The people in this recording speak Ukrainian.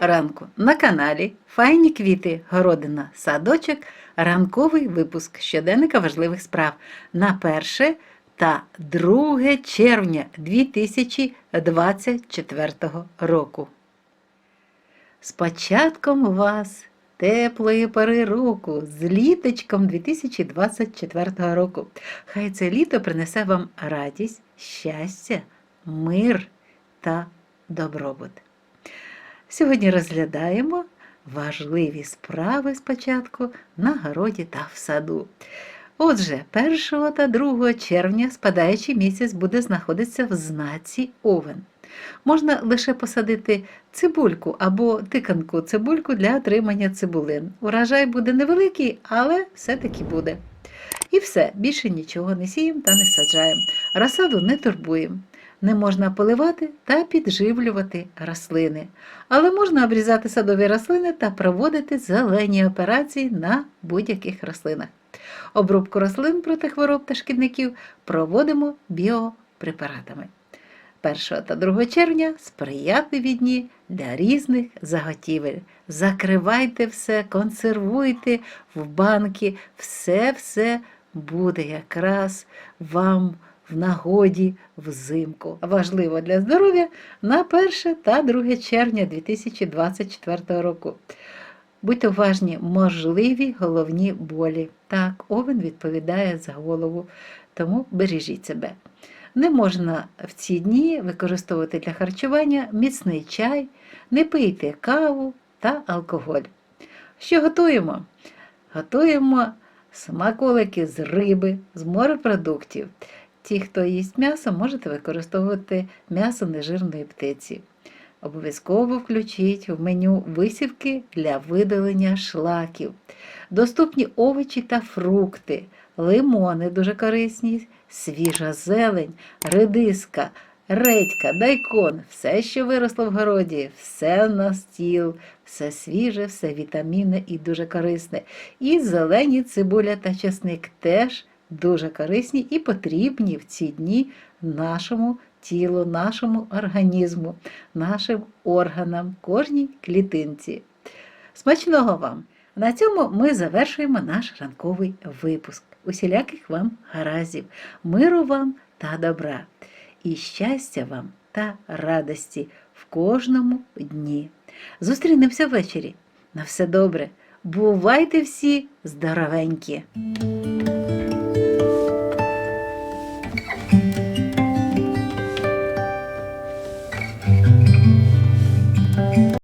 ранку на каналі Файні квіти, городина, садочок, ранковий випуск щоденника важливих справ на 1 та 2 червня 2024 року. З початком вас теплої пори року, з літочком 2024 року. Хай це літо принесе вам радість, щастя, мир та добробут. Сьогодні розглядаємо важливі справи спочатку на городі та в саду. Отже, 1 та 2 червня спадаючий місяць буде знаходитися в знаці Овен. Можна лише посадити цибульку або тиканку цибульку для отримання цибулин. Урожай буде невеликий, але все-таки буде. І все, більше нічого не сіємо та не саджаємо. Розсаду не турбуємо. Не можна поливати та підживлювати рослини, але можна обрізати садові рослини та проводити зелені операції на будь-яких рослинах. Обробку рослин проти хвороб та шкідників проводимо біопрепаратами. 1 та 2 червня сприятливі дні для різних заготівель. Закривайте все, консервуйте в банки, все-все буде якраз вам в нагоді взимку. Важливо для здоров'я на 1 та 2 червня 2024 року. Будьте уважні, можливі головні болі. Так, овен відповідає за голову, тому бережіть себе. Не можна в ці дні використовувати для харчування міцний чай, не пийте каву та алкоголь. Що готуємо? Готуємо смаколики з риби, з морепродуктів. Ті, хто їсть м'ясо, можете використовувати м'ясо нежирної птиці. Обов'язково включіть в меню висівки для видалення шлаків. Доступні овочі та фрукти, лимони дуже корисні, свіжа зелень, редиска, редька, дайкон, все, що виросло в городі, все на стіл, все свіже, все вітамінне і дуже корисне. І зелені цибуля та чесник теж дуже корисні і потрібні в ці дні нашому тілу, нашому організму, нашим органам, кожній клітинці. Смачного вам! На цьому ми завершуємо наш ранковий випуск. Усіляких вам гаразів, миру вам та добра, і щастя вам та радості в кожному дні. Зустрінемося ввечері. На все добре. Бувайте всі здоровенькі!